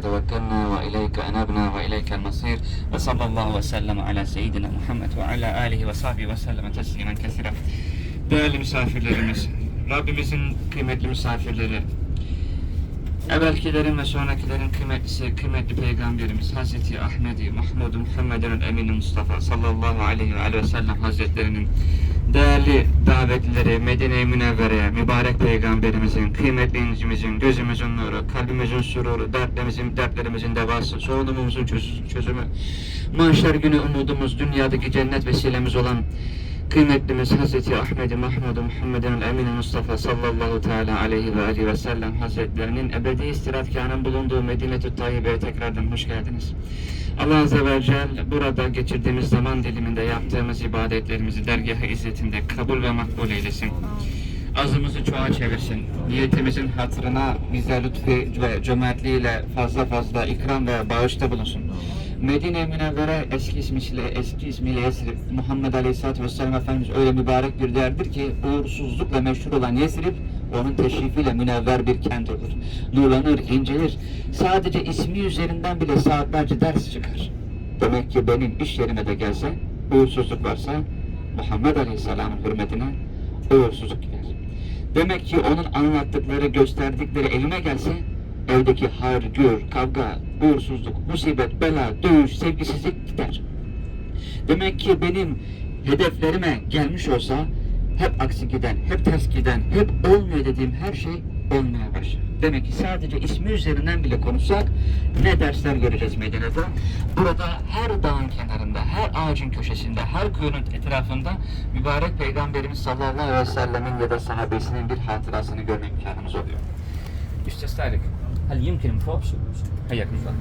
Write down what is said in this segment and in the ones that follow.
توكلنا وإليك أنبنا وإليك المصير. وصلى الله وسلم على سيدنا محمد وعلى آله وصحبه وسلم تسليما كثيرا. Değerli misafirlerimiz, Rabbimizin kıymetli misafirleri, evvelkilerin ve sonrakilerin kıymetlisi, kıymetli peygamberimiz Hazreti Ahmedi Mahmud Muhammed'in Emin Mustafa sallallahu aleyhi ve, aleyhi ve sellem hazretlerinin değerli davetlileri Medine-i Münevvere'ye mübarek peygamberimizin, kıymetli incimizin, gözümüzün nuru, kalbimizin sururu, dertlerimizin, dertlerimizin devası, sorunumuzun çöz- çözümü, mahşer günü umudumuz, dünyadaki cennet vesilemiz olan kıymetlimiz Hazreti Ahmedi Mahmud Muhammed'in Emin Mustafa sallallahu teala aleyhi ve aleyhi ve sellem hazretlerinin ebedi istirahatgahının bulunduğu Medine-i Tayyibe'ye tekrardan hoş geldiniz. Allah Azze ve Celle burada geçirdiğimiz zaman diliminde yaptığımız ibadetlerimizi dergah-ı izzetinde kabul ve makbul eylesin. Azımızı çoğa çevirsin. Niyetimizin hatırına bize lütfu ve cömertliğiyle fazla fazla ikram ve bağışta bulunsun. Medine-i Münevvere eski ismiyle, eski ismiyle Yesrib, Muhammed Aleyhisselatü Vesselam Efendimiz öyle mübarek bir yerdir ki uğursuzlukla meşhur olan Yesrib onun teşrifiyle münevver bir kent olur. Nurlanır, incelir. Sadece ismi üzerinden bile saatlerce ders çıkar. Demek ki benim iş yerime de gelse, uğursuzluk varsa Muhammed Aleyhisselam'ın hürmetine uğursuzluk gider. Demek ki onun anlattıkları, gösterdikleri elime gelse evdeki har, gür, kavga, uğursuzluk, musibet, bela, dövüş, sevgisizlik gider. Demek ki benim hedeflerime gelmiş olsa hep aksi giden, hep ters giden, hep olmuyor dediğim her şey olmaya başlar. Demek ki sadece ismi üzerinden bile konuşsak ne dersler göreceğiz Medine'de. Burada her dağın kenarında, her ağacın köşesinde, her kuyunun etrafında mübarek Peygamberimiz sallallahu aleyhi ve sellemin ya da sahabesinin bir hatırasını görme imkanımız oluyor. Üstestarlık. Hal yumkin fobsu? Hayyakumullah.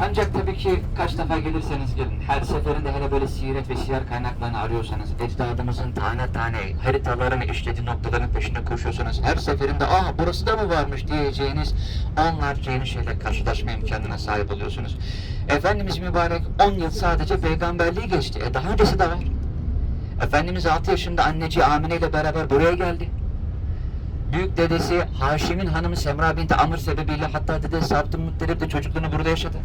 Ancak tabii ki kaç defa gelirseniz gelin, her seferinde hele böyle siret ve siyer kaynaklarını arıyorsanız, ecdadımızın tane tane haritalarını işlediği noktaların peşinde koşuyorsanız, her seferinde aa burası da mı varmış diyeceğiniz onlarca yeni şeyle karşılaşma imkanına sahip oluyorsunuz. Efendimiz mübarek 10 yıl sadece peygamberliği geçti. E daha öncesi de var. Efendimiz 6 yaşında anneci Amine ile beraber buraya geldi. Büyük dedesi Haşim'in hanımı Semra binti Amr sebebiyle hatta dedesi Abdülmuttalip de çocukluğunu burada yaşadı.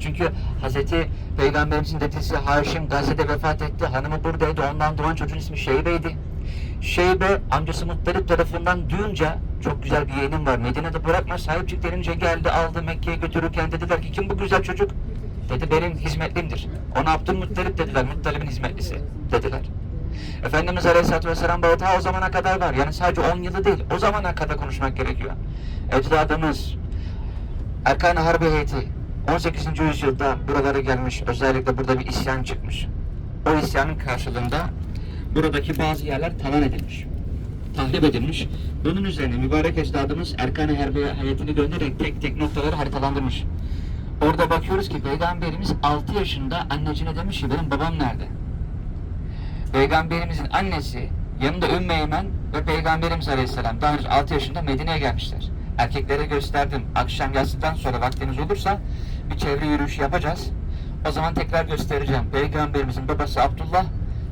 Çünkü Hazreti Peygamberimizin dedesi Haşim Gazze'de vefat etti. Hanımı buradaydı. Ondan doğan çocuğun ismi Şeybe'ydi. Şeybe amcası Muttalip tarafından duyunca çok güzel bir yeğenim var. Medine'de bırakma sahipçik denince geldi aldı Mekke'ye götürürken dediler ki kim bu güzel çocuk? Dedi benim hizmetlimdir. Ona Abdülmuttalip dediler. Muttalip'in hizmetlisi dediler. Efendimiz Aleyhisselatü Vesselam bağı ta o zamana kadar var. Yani sadece 10 yılı değil. O zamana kadar konuşmak gerekiyor. Ecdadımız Erkan-ı Harbi heyeti 18. yüzyılda buralara gelmiş. Özellikle burada bir isyan çıkmış. O isyanın karşılığında buradaki bazı yerler talan edilmiş. Tahrip edilmiş. Bunun üzerine mübarek ecdadımız Erkan-ı Harbi heyetini göndererek tek tek noktaları haritalandırmış. Orada bakıyoruz ki Peygamberimiz 6 yaşında annecine demiş ki benim babam nerede? Peygamberimizin annesi yanında Ümmü Eymen ve Peygamberimiz Aleyhisselam daha önce 6 yaşında Medine'ye gelmişler. Erkeklere gösterdim. Akşam yatsıdan sonra vaktiniz olursa bir çevre yürüyüşü yapacağız. O zaman tekrar göstereceğim. Peygamberimizin babası Abdullah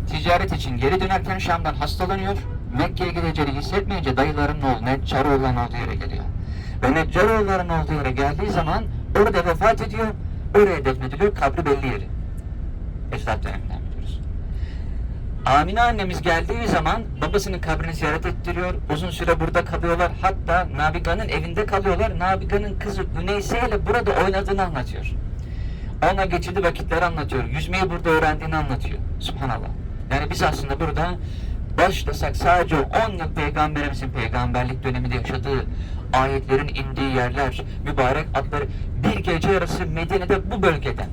ticaret için geri dönerken Şam'dan hastalanıyor. Mekke'ye gideceğini hissetmeyince dayılarının oğlu Neccaroğulların olduğu yere geliyor. Ve Neccaroğulların olduğu yere geldiği zaman orada vefat ediyor. Oraya defnediliyor. Kabri belli yeri. Esnaf biliyoruz. Amine annemiz geldiği zaman babasının kabrini ziyaret ettiriyor. Uzun süre burada kalıyorlar. Hatta Nabiga'nın evinde kalıyorlar. Nabiga'nın kızı Üneyse ile burada oynadığını anlatıyor. Ona geçirdiği vakitleri anlatıyor. Yüzmeyi burada öğrendiğini anlatıyor. Subhanallah. Yani biz aslında burada başlasak sadece 10 yıl peygamberimizin peygamberlik döneminde yaşadığı ayetlerin indiği yerler, mübarek adları bir gece yarısı Medine'de bu bölgeden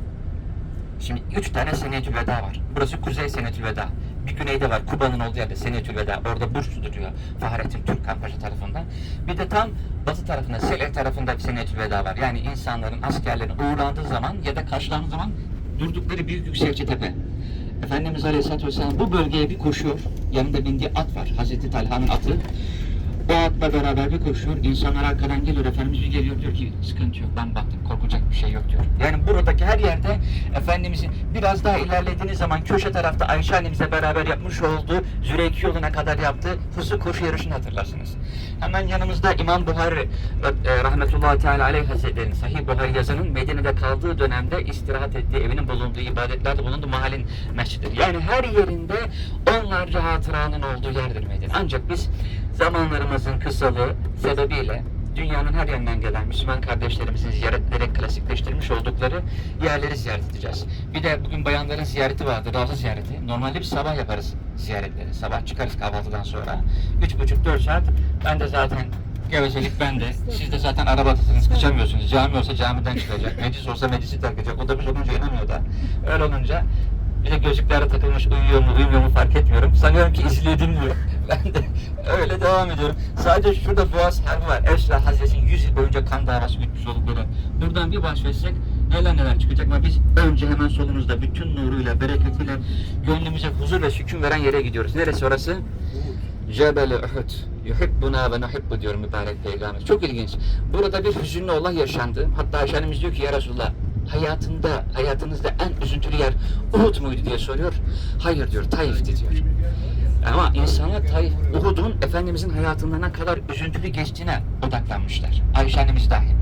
Şimdi üç tane Senetül Veda var. Burası Kuzey Senetül Veda. Bir güneyde var. Kuba'nın olduğu yerde Senetül Veda. Orada Burç duruyor. Fahrettin Türkan Paşa tarafından. Bir de tam batı tarafında, Selek tarafında bir Senetül Veda var. Yani insanların, askerlerin uğurlandığı zaman ya da karşılandığı zaman durdukları büyük yüksekçe tepe. Efendimiz Aleyhisselatü Vesselam bu bölgeye bir koşuyor. Yanında bindiği at var. Hazreti Talha'nın atı. O atla beraber bir koşuyor. İnsanlar arkadan geliyor. Efendimiz bir geliyor diyor ki sıkıntı yok ben baktım korkacak bir şey yok diyor. Yani buradaki her yerde Efendimizin biraz daha ilerlediğiniz zaman köşe tarafta Ayşe annemizle beraber yapmış olduğu Züreyki yoluna kadar yaptığı hızlı koşu yarışını hatırlarsınız. Hemen yanımızda İmam Buhari e, rahmetullahi teala aleyh hazretlerinin Sahih Buhari yazının Medine'de kaldığı dönemde istirahat ettiği, evinin bulunduğu, ibadetlerde bulunduğu mahallenin mescididir. Yani her yerinde onlarca hatıranın olduğu yerdir Medine. Ancak biz zamanlarımızın kısalığı sebebiyle dünyanın her yerinden gelen Müslüman kardeşlerimizin ziyaret ederek klasikleştirmiş oldukları yerleri ziyaret edeceğiz. Bir de bugün bayanların ziyareti vardı, Ravza ziyareti. Normalde biz sabah yaparız ziyaretleri. Sabah çıkarız kahvaltıdan sonra. Üç buçuk, dört saat. Ben de zaten gevezelik bende. Siz de zaten arabadasınız, kaçamıyorsunuz. Cami olsa camiden çıkacak. Meclis olsa meclisi terk edecek. Otobüs olunca inemiyor da. Öyle olunca bir de gözlüklere takılmış uyuyor mu uyumuyor mu fark etmiyorum. Sanıyorum ki izliyor dinliyor. Ben de öyle devam ediyorum. Sadece şurada Boğaz Harbi var. Esra Hazretleri'nin 100 yıl boyunca kan davası gütmüş oldukları. Buradan bir bahsetsek neler neler çıkacak ama biz önce hemen solumuzda bütün nuruyla, bereketiyle gönlümüze huzur ve sükun veren yere gidiyoruz. Neresi orası? Cebel Uhud. Yuhibbuna ve nuhibbu diyor mübarek peygamber. Çok ilginç. Burada bir hüzünlü olay yaşandı. Hatta Ayşe diyor ki ya Resulallah hayatında, hayatınızda en üzüntülü yer Uhud muydu diye soruyor. Hayır diyor, Taif'ti diyor. Ama insanlar Taif, Uhud'un Efendimizin hayatında ne kadar üzüntülü geçtiğine odaklanmışlar. Ayşe annemiz dahil.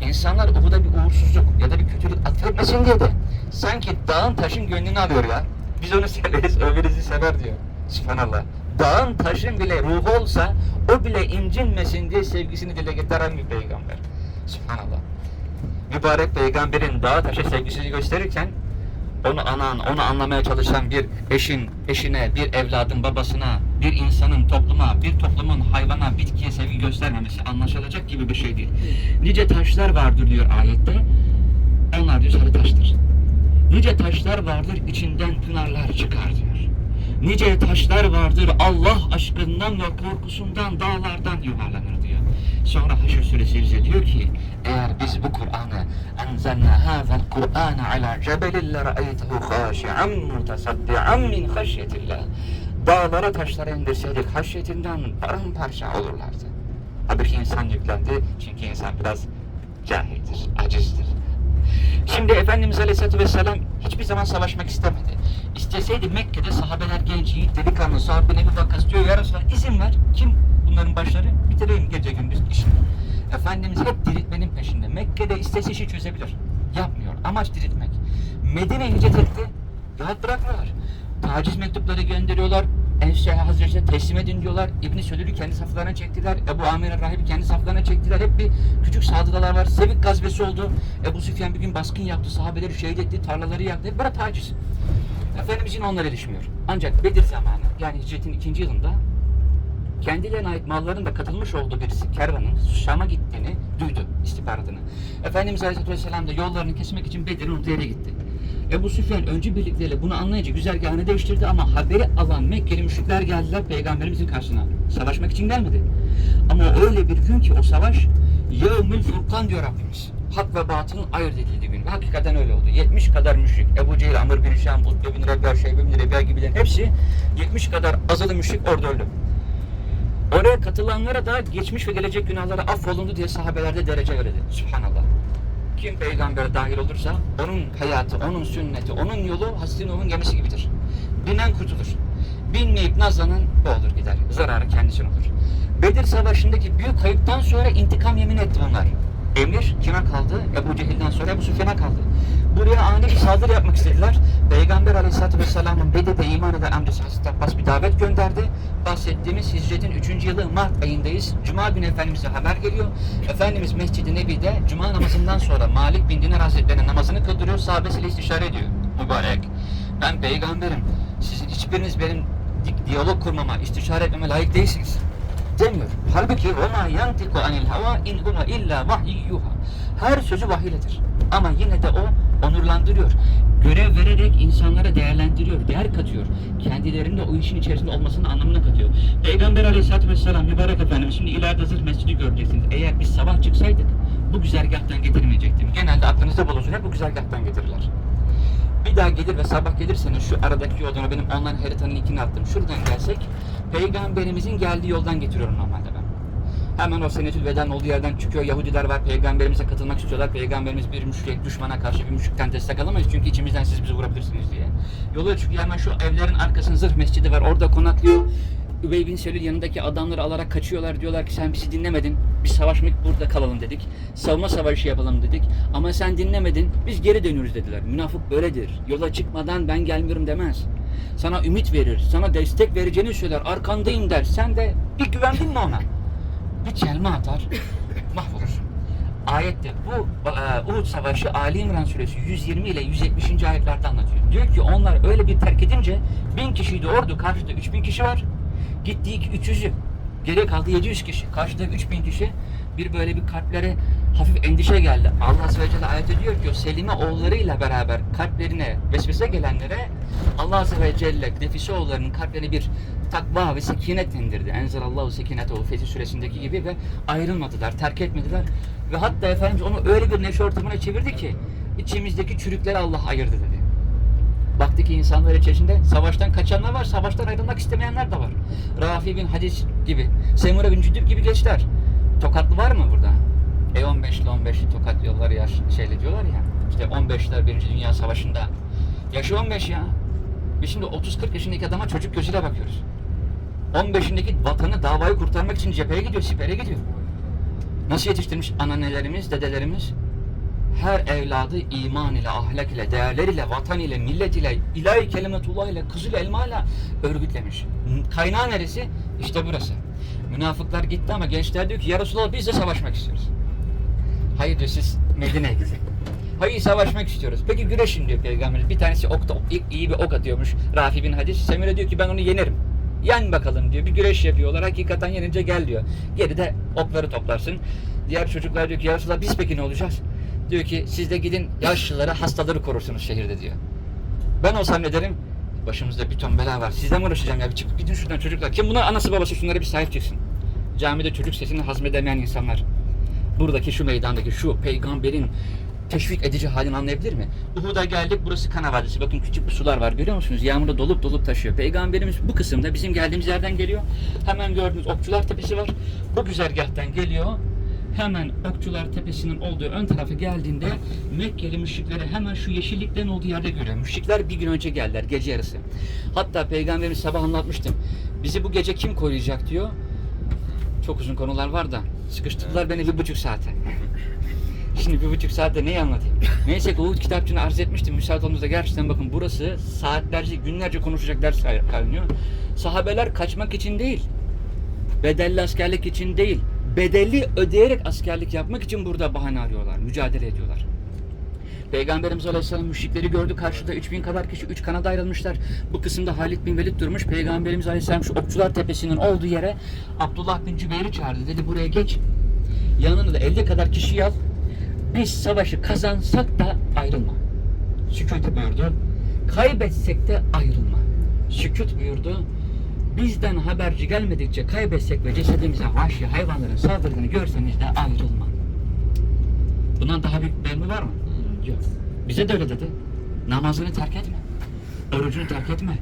İnsanlar Uhud'a bir uğursuzluk ya da bir kötülük atfetmesin diye de sanki dağın taşın gönlünü alıyor ya. Biz onu severiz, bizi sever diyor. Subhanallah. Dağın taşın bile ruhu olsa o bile incinmesin diye sevgisini dile getiren bir peygamber. Subhanallah. Mübarek peygamberin dağa taşa sevgisini gösterirken onu anan, onu anlamaya çalışan bir eşin, eşine, bir evladın babasına, bir insanın topluma, bir toplumun hayvana, bitkiye sevgi göstermemesi anlaşılacak gibi bir şey değil. Nice taşlar vardır diyor ayette. Onlar diyor sarı taştır. Nice taşlar vardır içinden pınarlar çıkar diyor. Nice taşlar vardır Allah aşkından ve korkusundan dağlardan yuvarlanır diyor. Sonra Haşr suresi bize diyor ki eğer biz bu Kur'an'ı enzelna hazel Kur'an ala cebelin le ra'eytehu haşi'an mutasaddi'an min haşyetillah dağlara taşlara indirseydik haşyetinden paramparça olurlardı. Halbuki insan yüklendi çünkü insan biraz cahildir, acizdir. Şimdi Efendimiz Aleyhisselatü Vesselam hiçbir zaman savaşmak istemedi. İsteseydi Mekke'de sahabeler genç, yiğit, delikanlı, sahabe Nebi Vakkas diyor ya izin ver. Kim bunların başları? Bitireyim gece gündüz işini. Efendimiz hep diriltmenin peşinde. Mekke'de istese işi çözebilir. Yapmıyor. Amaç diriltmek. Medine'ye hicret etti. Rahat bırakmıyorlar. Taciz mektupları gönderiyorlar. Enşeha Hazretleri teslim edin diyorlar. İbn-i Sölül'ü kendi saflarına çektiler. Ebu Amir Rahib'i kendi saflarına çektiler. Hep bir küçük saldırılar var. Sevik gazvesi oldu. Ebu Süfyan bir gün baskın yaptı. Sahabeleri şehit etti. Tarlaları yaktı. Hep böyle taciz. Efendimiz yine onlara ilişmiyor. Ancak Bedir zamanı yani hicretin ikinci yılında kendilerine ait malların da katılmış olduğu birisi kervanın Şam'a gittiğini duydu istihbaratını. Efendimiz Aleyhisselatü Vesselam da yollarını kesmek için Bedir'in yere gitti. Ebu Süfyan önce birlikleriyle bunu anlayınca güzergahını değiştirdi ama haberi alan Mekkeli müşrikler geldiler peygamberimizin karşısına. Savaşmak için gelmedi. Ama öyle bir gün ki o savaş Yevmül Furkan diyor Rabbimiz. Hak ve batının ayırt edildiği gün. Hakikaten öyle oldu. 70 kadar müşrik. Ebu Cehil, Amr bin Şam, Utbe bin Rebber, Şeybe bin Rebber gibilerin hepsi 70 kadar azılı müşrik orada öldü. Oraya katılanlara da geçmiş ve gelecek günahları affolundu diye sahabelerde derece verildi. Subhanallah. Kim peygamber dahil olursa onun hayatı, onun sünneti, onun yolu Hazreti Nuh'un gemisi gibidir. Binen kurtulur. Binmeyip nazlanan boğulur gider. Zararı kendisine olur. Bedir Savaşı'ndaki büyük kayıptan sonra intikam yemin etti bunlar. Emir kime kaldı? Ebu Cehil'den sonra Ebu Süfyan'a kaldı. Buraya ani bir saldırı yapmak istediler. Peygamber Aleyhisselatü Vesselam'ın Bedir'de iman eden amcası Hazreti Abbas bir davet gönderdi. Bahsettiğimiz hicretin 3. yılı Mart ayındayız. Cuma günü Efendimiz'e haber geliyor. Efendimiz Mescid-i Nebi'de Cuma namazından sonra Malik bin Dinar Hazretleri'nin namazını kıldırıyor. Sahabesiyle istişare ediyor. Mübarek. Ben peygamberim. Sizin hiçbiriniz benim di- diyalog kurmama, istişare etmeme layık değilsiniz demiyor. Halbuki وَمَا يَنْتِقُ عَنِ الْهَوَا اِنْ هُوَ اِلَّا وَحْيُّهَا Her sözü vahiyledir. Ama yine de o onurlandırıyor. Görev vererek insanlara değerlendiriyor, değer katıyor. Kendilerinin de o işin içerisinde olmasının anlamına katıyor. Peygamber aleyhissalatü vesselam mübarek efendim şimdi ileride zırh mescidi göreceksiniz. Eğer biz sabah çıksaydık bu güzergahtan getirmeyecektim. Genelde aklınızda bulunsun hep bu güzergahtan getirirler. Bir daha gelir ve sabah gelirseniz şu aradaki yoldan benim online haritanın linkini attım. Şuradan gelsek peygamberimizin geldiği yoldan getiriyorum normalde ben. Hemen o senetül vedanın olduğu yerden çıkıyor. Yahudiler var. Peygamberimize katılmak istiyorlar. Peygamberimiz bir müşrik düşmana karşı bir müşrikten destek alamayız. Çünkü içimizden siz bizi vurabilirsiniz diye. Yola çıkıyor. Hemen şu evlerin arkasında zırh mescidi var. Orada konaklıyor. Übey bin Selül yanındaki adamları alarak kaçıyorlar. Diyorlar ki sen bizi dinlemedin. Biz savaşmak burada kalalım dedik. Savunma savaşı yapalım dedik. Ama sen dinlemedin. Biz geri dönüyoruz dediler. Münafık böyledir. Yola çıkmadan ben gelmiyorum demez. Sana ümit verir. Sana destek vereceğini söyler. Arkandayım der. Sen de bir güvendin mi ona? Bir çelme atar. Mahvolursun. Ayette bu e, Uhud Savaşı Ali İmran Suresi 120 ile 170. ayetlerde anlatıyor. Diyor ki onlar öyle bir terk edince bin kişiydi ordu karşıda 3000 kişi var. Gittiği 300'ü. Geriye kaldı 700 kişi. Karşıda 3000 kişi. Bir böyle bir kalplere hafif endişe geldi. Allah Azze ve Celle ayette diyor ki Selime oğullarıyla beraber kalplerine vesvese gelenlere Allah Azze ve Celle Nefise oğullarının kalplerine bir takva ve sekinet indirdi. Enzelallahu sekinetehu Fetih suresindeki gibi ve ayrılmadılar, terk etmediler. Ve hatta Efendimiz onu öyle bir neşe ortamına çevirdi ki içimizdeki çürükleri Allah ayırdı dedi. Baktı ki insanlar içerisinde savaştan kaçanlar var, savaştan ayrılmak istemeyenler de var. Rafi bin Hadis gibi, Semura bin Cüdük gibi gençler. Tokatlı var mı burada? E15'li 15'li tokat yolları yaş şeyle diyorlar ya. İşte 15'ler Birinci Dünya Savaşı'nda. Yaşı 15 ya. Biz şimdi 30-40 yaşındaki adama çocuk gözüyle bakıyoruz. 15'indeki vatanı, davayı kurtarmak için cepheye gidiyor, sipere gidiyor. Nasıl yetiştirmiş anneannelerimiz, dedelerimiz? Her evladı iman ile, ahlak ile, değerler ile, vatan ile, millet ile, ilahi kelimetullah ile, kızıl elma ile örgütlemiş. Kaynağı neresi? İşte burası. Münafıklar gitti ama gençler diyor ki ya Resulallah biz de savaşmak istiyoruz. Hayır diyor siz Medine'ye gidin. Hayır savaşmak istiyoruz. Peki güreşin diyor peygamberimiz. Bir tanesi okta, iyi bir ok atıyormuş. Rafi bin Hadis. Semire diyor ki ben onu yenerim. Yen bakalım diyor. Bir güreş yapıyorlar. Hakikaten yenince gel diyor. Geride okları toplarsın. Diğer çocuklar diyor ki ya Resulallah biz peki ne olacağız? Diyor ki siz de gidin yaşlıları, hastaları korursunuz şehirde diyor. Ben olsam ne derim? Başımızda bir ton bela var. Sizden mi uğraşacağım ya? Bir çıkıp gidin şuradan çocuklar. Kim buna anası babası şunlara bir sahip çıksın. Camide çocuk sesini hazmedemeyen insanlar. Buradaki şu meydandaki şu peygamberin teşvik edici halini anlayabilir mi? Uhud'a geldik burası Kana Vadisi. Bakın küçük bir sular var görüyor musunuz? Yağmurda dolup dolup taşıyor. Peygamberimiz bu kısımda bizim geldiğimiz yerden geliyor. Hemen gördüğünüz Okçular Tepesi var. Bu güzergahtan geliyor. Hemen Okçular Tepesi'nin olduğu ön tarafa geldiğinde Mekkeli müşrikleri hemen şu yeşilliklerin olduğu yerde görüyor. Müşrikler bir gün önce geldiler gece yarısı. Hatta Peygamberimiz sabah anlatmıştım. Bizi bu gece kim koruyacak diyor. Çok uzun konular var da sıkıştırdılar beni bir buçuk saate. Şimdi bir buçuk saatte neyi anlatayım? Neyse ki Uhud kitapçığını arz etmiştim. Müsaade olduğunuzda gerçekten bakın burası saatlerce, günlerce konuşacak ders kaynıyor. Sahabeler kaçmak için değil, bedelli askerlik için değil, bedelli ödeyerek askerlik yapmak için burada bahane arıyorlar, mücadele ediyorlar. Peygamberimiz Aleyhisselam müşrikleri gördü karşıda 3000 kadar kişi 3 kanada ayrılmışlar. Bu kısımda Halid bin Velid durmuş. Peygamberimiz Aleyhisselam şu Okçular Tepesi'nin olduğu yere Abdullah bin Cübeyr'i çağırdı. Dedi buraya geç. Yanına da 50 kadar kişi al. Biz savaşı kazansak da ayrılma. Sükut buyurdu. Kaybetsek de ayrılma. Sükut buyurdu. Bizden haberci gelmedikçe kaybetsek ve cesedimize vahşi hayvanların saldırdığını görseniz de ayrılma. Bundan daha büyük bir emri var mı? Bize de öyle dedi. Namazını terk etme. Orucunu terk etme.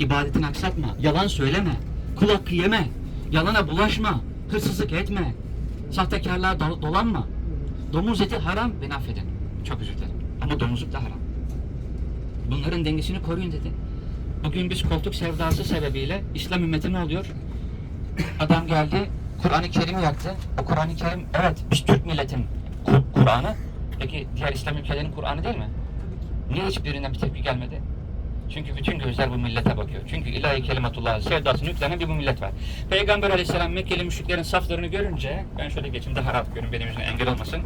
İbadetini aksatma. Yalan söyleme. Kul hakkı yeme. Yalana bulaşma. Hırsızlık etme. Sahtekarlığa dol- dolanma. Domuz eti haram beni affedin. Çok özür dilerim. Ama domuzluk da haram. Bunların dengesini koruyun dedi. Bugün biz koltuk sevdası sebebiyle İslam ümmeti ne oluyor? Adam geldi, Kur'an-ı Kerim'i yaktı. O Kur'an-ı Kerim, evet biz Türk milletin Kur- Kur'an'ı. Peki diğer İslam ülkelerinin Kur'an'ı değil mi? Niye hiçbirinden bir tepki gelmedi? Çünkü bütün gözler bu millete bakıyor. Çünkü ilahi kelimetullah sevdasını yüklenen bir bu millet var. Peygamber aleyhisselam Mekkeli müşriklerin saflarını görünce, ben şöyle geçeyim daha rahat görün benim yüzüme engel olmasın.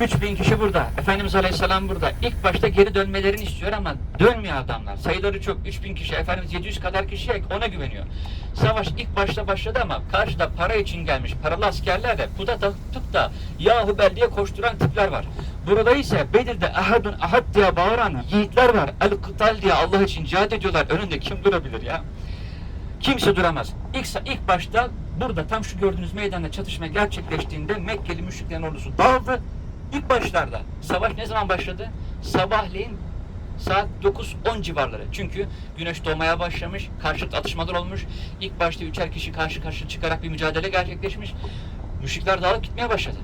3000 kişi burada. Efendimiz Aleyhisselam burada. İlk başta geri dönmelerini istiyor ama dönmüyor adamlar. Sayıları çok. 3000 kişi. Efendimiz 700 kadar kişiye ona güveniyor. Savaş ilk başta başladı ama karşıda para için gelmiş paralı askerler de puda takıp da yahu bel diye koşturan tipler var. Burada ise Bedir'de ahadun ahad diye bağıran yiğitler var. El kıtal diye Allah için cihad ediyorlar. Önünde kim durabilir ya? Kimse duramaz. İlk, ilk başta burada tam şu gördüğünüz meydanda çatışma gerçekleştiğinde Mekkeli müşriklerin ordusu dağıldı. İlk başlarda savaş ne zaman başladı? Sabahleyin saat 9-10 civarları. Çünkü güneş doğmaya başlamış, karşılıklı atışmalar olmuş. İlk başta üçer kişi karşı karşı çıkarak bir mücadele gerçekleşmiş. Müşrikler dağılıp gitmeye başladı.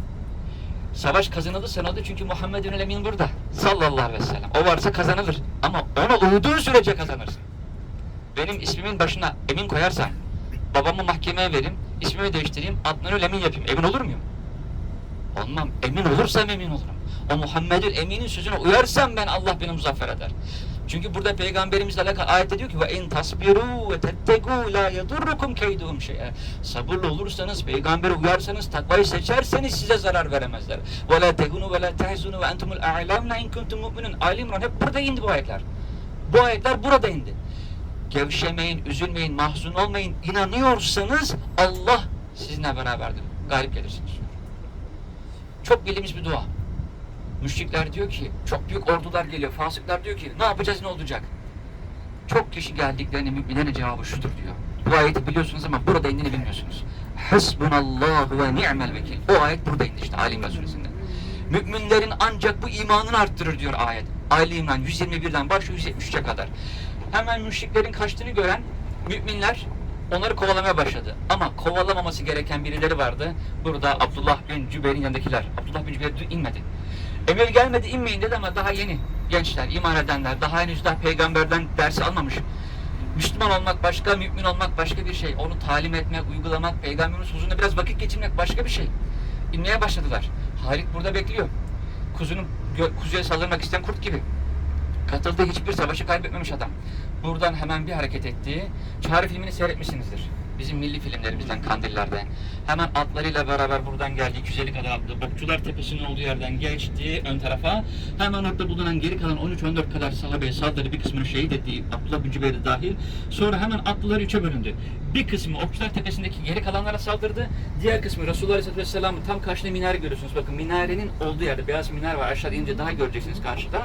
Savaş kazanıldı sanıldı çünkü Muhammed'in Emin burada. Sallallahu aleyhi ve sellem. O varsa kazanılır. Ama ona uyduğun sürece kazanırsın. Benim ismimin başına Emin koyarsan, babamı mahkemeye vereyim, ismimi değiştireyim, adını Emin yapayım. Emin olur muyum? Olmam. Emin olursam emin olurum. O Muhammed'in eminin sözüne uyarsam ben Allah beni muzaffer eder. Çünkü burada peygamberimizle alakalı ayette diyor ki ve in tasbiru ve tettegu la yedurrukum keyduhum şey'e. Sabırlı olursanız, peygambere uyarsanız, takvayı seçerseniz size zarar veremezler. Ve la tegunu ve la tehzunu ve entumul a'lamna in kuntum mu'minun. Ali İmran hep burada indi bu ayetler. Bu ayetler burada indi. Gevşemeyin, üzülmeyin, mahzun olmayın. İnanıyorsanız Allah sizinle beraberdir. Galip gelirsiniz. Çok bildiğimiz bir dua. Müşrikler diyor ki, çok büyük ordular geliyor. Fasıklar diyor ki, ne yapacağız, ne olacak? Çok kişi geldiklerinde müminlerin cevabı şudur diyor. Bu ayeti biliyorsunuz ama burada indiğini bilmiyorsunuz. Hasbunallahu ve ni'mel vekil. O ayet burada indi işte Ali İmran suresinde. Müminlerin ancak bu imanını arttırır diyor ayet. Ali İmran 121'den başlıyor 173'e kadar. Hemen müşriklerin kaçtığını gören müminler onları kovalamaya başladı. Ama kovalamaması gereken birileri vardı. Burada Abdullah bin Cübeyr'in yanındakiler. Abdullah bin Cübeyr inmedi. Emir gelmedi inmeyin dedi ama daha yeni gençler, iman edenler, daha henüz daha peygamberden dersi almamış. Müslüman olmak başka, mümin olmak başka bir şey. Onu talim etmek, uygulamak, peygamberin huzurunda biraz vakit geçirmek başka bir şey. İnmeye başladılar. Halit burada bekliyor. Kuzunun kuzuya saldırmak isteyen kurt gibi. Katıldığı hiçbir savaşı kaybetmemiş adam. Buradan hemen bir hareket etti. Çağrı filmini seyretmişsinizdir. Bizim milli filmlerimizden, kandillerde. Hemen atlarıyla beraber buradan geldi. 250 kadar atlı. Bokçular Tepesi'nin olduğu yerden geçti ön tarafa. Hemen orada bulunan geri kalan 13-14 kadar sahabeye saldırdı. Bir kısmını şehit etti. Abdullah bin Cübeyr dahil. Sonra hemen atlılar üçe bölündü. Bir kısmı Okçular Tepesi'ndeki geri kalanlara saldırdı. Diğer kısmı Resulullah Aleyhisselatü Vesselam'ın tam karşında minare görüyorsunuz. Bakın minarenin olduğu yerde beyaz minare var. Aşağı inince daha göreceksiniz karşıda.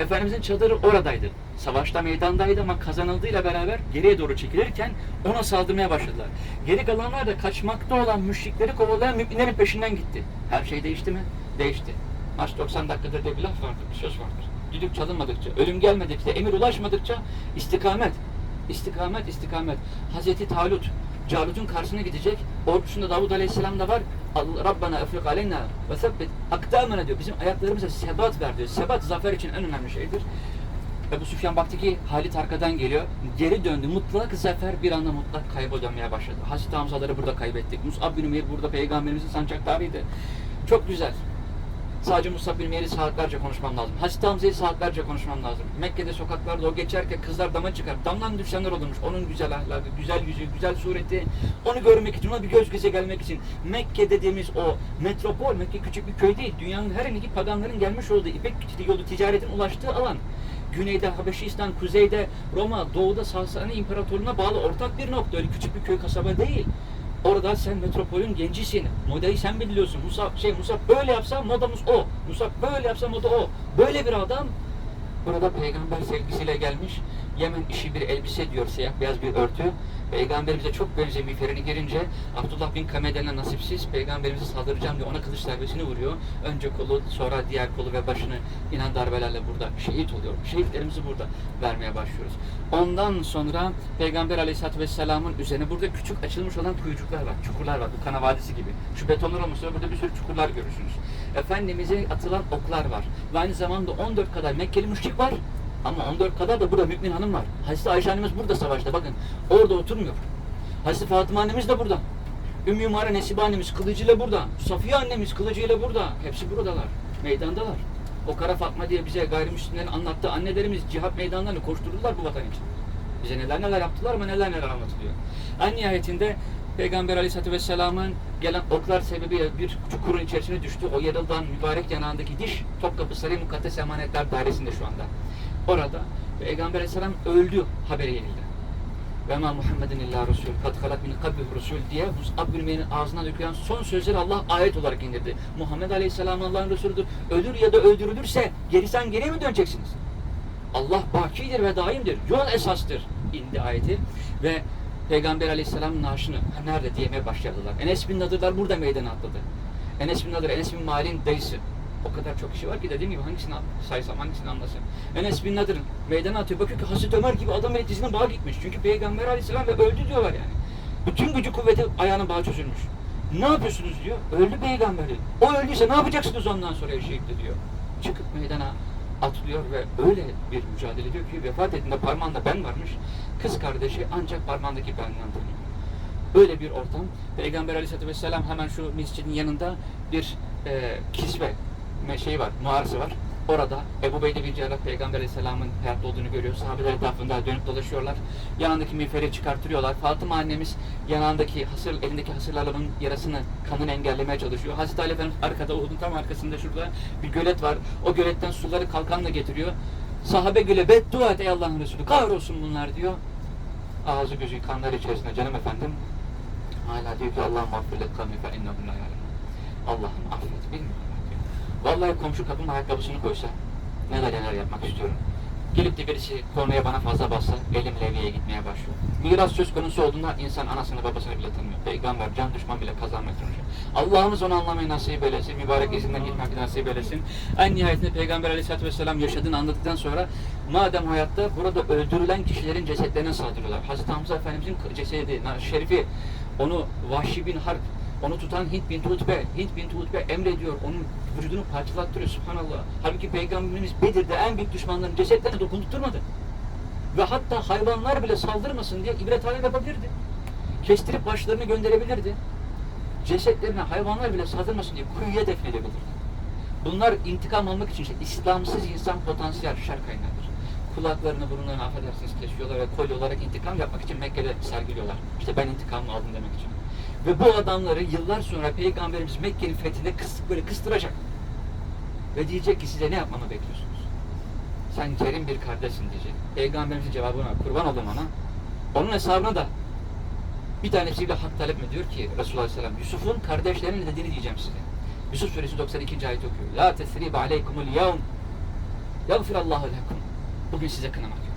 Efendimizin çadırı oradaydı. Savaşta meydandaydı ama kazanıldığıyla beraber geriye doğru çekilirken ona saldırmaya başladılar. Geri kalanlar da kaçmakta olan müşrikleri kovalayan müminlerin peşinden gitti. Her şey değişti mi? Değişti. Maç 90 dakikadır diye bir laf vardır, bir söz vardır. Düdük çalınmadıkça, ölüm gelmedikçe, emir ulaşmadıkça istikamet. İstikamet, istikamet. Hazreti Talut, Calut'un karşısına gidecek. Ordusunda Davud Aleyhisselam da var. Rabbana efrik aleyna ve sebbet akdamena diyor. Bizim ayaklarımıza sebat ver diyor. Sebat zafer için en önemli şeydir. Ebu Süfyan baktı ki Halit arkadan geliyor. Geri döndü. Mutlak zafer bir anda mutlak kayba dönmeye başladı. Hazreti Hamzaları burada kaybettik. Mus'ab bin Umeyr burada peygamberimizin sancaktarıydı. Çok güzel. Sadece Musab bin Umeyr'i saatlerce konuşmam lazım. Hazreti Hamza'yı saatlerce konuşmam lazım. Mekke'de sokaklarda o geçerken kızlar dama çıkar. Damdan düşenler olurmuş. Onun güzel ahlakı, güzel yüzü, güzel sureti. Onu görmek için, ona bir göz göze gelmek için. Mekke dediğimiz o metropol, Mekke küçük bir köy değil. Dünyanın her yerindeki paganların gelmiş olduğu, İpek yolu ticaretin ulaştığı alan. Güneyde Habeşistan, kuzeyde Roma, doğuda Sasani İmparatorluğu'na bağlı ortak bir nokta. Öyle küçük bir köy kasaba değil. Orada sen metropolün gencisin. Modayı sen biliyorsun. Musa şey Musa böyle yapsa modamız o. Musa böyle yapsa moda o. Böyle bir adam burada peygamber sevgisiyle gelmiş. Yemen işi bir elbise diyor siyah beyaz bir örtü. Peygamberimize çok benzeyen bir ferini girince Abdullah bin Kamede'ne nasipsiz peygamberimize saldıracağım diye ona kılıç darbesini vuruyor. Önce kolu sonra diğer kolu ve başını inen darbelerle burada şehit oluyor. Şehitlerimizi burada vermeye başlıyoruz. Ondan sonra Peygamber Aleyhisselatü Vesselam'ın üzerine burada küçük açılmış olan kuyucuklar var, çukurlar var. Bu Kana Vadisi gibi. Şu betonlar olmasa burada bir sürü çukurlar görürsünüz. Efendimiz'e atılan oklar var. Ve aynı zamanda 14 kadar Mekkeli müşrik var. Ama 14 kadar da burada mümin hanım var. Hazreti Ayşe annemiz burada savaşta bakın. Orada oturmuyor. Hazreti Fatıma annemiz de burada. Ümmü Yumara Nesibe annemiz kılıcıyla burada. Safiye annemiz kılıcıyla burada. Hepsi buradalar. Meydandalar. O Kara Fatma diye bize gayrimüslimlerin anlattığı annelerimiz cihat meydanlarını koşturdular bu vatan için. Bize neler neler yaptılar ama neler neler anlatılıyor. En nihayetinde Peygamber Aleyhisselatü Vesselam'ın gelen oklar sebebiyle bir çukurun içerisine düştü. O yarıldan mübarek yanağındaki diş Topkapı Sarayı Mukaddes Emanetler Dairesi'nde şu anda. Orada Peygamber Aleyhisselam öldü haberi yenildi. Ve ma Muhammedin illa Resul, kad halat min kabli Resul diye Mus'ab bin ağzından dökülen son sözleri Allah ayet olarak indirdi. Muhammed Aleyhisselam Allah'ın Resulüdür. Ölür ya da öldürülürse geri sen geriye mi döneceksiniz? Allah bakidir ve daimdir. Yol esastır. indi ayeti ve Peygamber Aleyhisselam'ın naaşını nerede diyemeye başladılar. Enes bin Nadırlar burada meydana atladı. Enes bin Nadır, Enes bin Malik'in dayısı. O kadar çok kişi var ki dediğim gibi hangisini saysam hangisini anlasam. Enes bin Nadır'ın meydana atıyor. Bakıyor ki Hazreti Ömer gibi adam el dizine bağ gitmiş. Çünkü Peygamber Aleyhisselam ve öldü diyorlar yani. Bütün gücü kuvveti ayağının bağı çözülmüş. Ne yapıyorsunuz diyor. Öldü peygamberi. O öldüyse ne yapacaksınız ondan sonra yaşayıp diyor. Çıkıp meydana atlıyor ve öyle bir mücadele ediyor ki vefat ettiğinde parmağında ben varmış. Kız kardeşi ancak parmağındaki benden tanıyor. Böyle bir ortam. Peygamber Aleyhisselatü Vesselam hemen şu mescidin yanında bir e, kisve şeyi var, mağarası var. Orada Ebu Beyde bin Cerrah Peygamber Aleyhisselam'ın hayatta olduğunu görüyor. Sahabeler etrafında dönüp dolaşıyorlar. Yanındaki miğferi çıkartıyorlar. Fatıma annemiz yanındaki hasır, elindeki hasırlarının yarasını, kanını engellemeye çalışıyor. Hazreti Ali Efendimiz arkada, Uhud'un tam arkasında şurada bir gölet var. O göletten suları kalkanla getiriyor. Sahabe güle beddua et ey Allah'ın Resulü. Kahrolsun bunlar diyor. Ağzı gözü kanlar içerisinde canım efendim. Hala diyor ki Allah'ım affirlet kavmi fe innehum la. Allah'ım affet bilmiyorlar diyor. Vallahi komşu kapının ayakkabısını koysa neler neler yapmak istiyorum. Gelip de birisi kornaya bana fazla bassa elim leviye gitmeye başlıyor. Miras söz konusu olduğunda insan anasını babasını bile tanımıyor. Peygamber can düşman bile kazanmaya çalışıyor. Allah'ımız onu anlamayı nasip eylesin. Mübarek izinden gitmek nasip eylesin. En nihayetinde Peygamber aleyhissalatü vesselam yaşadığını anlattıktan sonra madem hayatta burada öldürülen kişilerin cesetlerine saldırıyorlar. Hazreti Hamza Efendimizin cesedi, şerifi onu Vahşi bin Harp onu tutan Hint bin Tutbe, Hint bin Tutbe emrediyor, onun vücudunu parçalattırıyor subhanallah. Halbuki Peygamberimiz Bedir'de en büyük düşmanların cesetlerine dokundurtmadı. Ve hatta hayvanlar bile saldırmasın diye ibret yapabilirdi. Kestirip başlarını gönderebilirdi. Cesetlerine hayvanlar bile saldırmasın diye kuyuya defnedebilirdi. Bunlar intikam almak için işte İslamsız insan potansiyel şer kaynağıdır. Kulaklarını, burunlarını affedersiniz kesiyorlar ve kolye olarak intikam yapmak için Mekke'de sergiliyorlar. İşte ben intikamımı aldım demek için. Ve bu adamları yıllar sonra Peygamberimiz Mekke'nin fethinde kıs, böyle kıstıracak. Ve diyecek ki size ne yapmamı bekliyorsunuz? Sen kerim bir kardeşsin diyecek. Peygamberimizin cevabına kurban oldum ona. Onun hesabına da bir tanesiyle hak talep ediyor ki Resulullah Aleyhisselam Yusuf'un kardeşlerinin dediğini diyeceğim size. Yusuf suresi 92. ayet okuyor. La tesribe aleykumul yevm yagfirallahu lekum. Bugün size kınamak yok.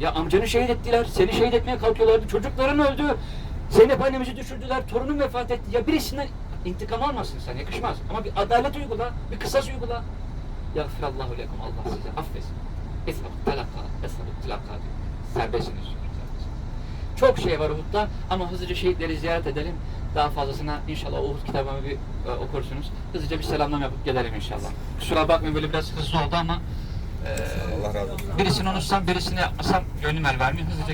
Ya amcanı şehit ettiler, seni şehit etmeye kalkıyorlardı, çocukların öldü. Zeynep annemizi düşürdüler, torunun vefat etti. Ya birisinden intikam almasın sen, yakışmaz. Ama bir adalet uygula, bir kısas uygula. Yagfirallahu lekum. Allah size affetsin. Esabut talaka, esabut tilaka diyor. Serbestsiniz diyor. Çok şey var Uhud'da ama hızlıca şehitleri ziyaret edelim. Daha fazlasına inşallah Uhud kitabımı bir e, okursunuz. Hızlıca bir selamlama yapıp gelelim inşallah. Kusura bakmayın böyle biraz hızlı oldu ama e, Allah razı olsun. birisini unutsam birisini yapmasam gönlüm el vermiyor. Hızlıca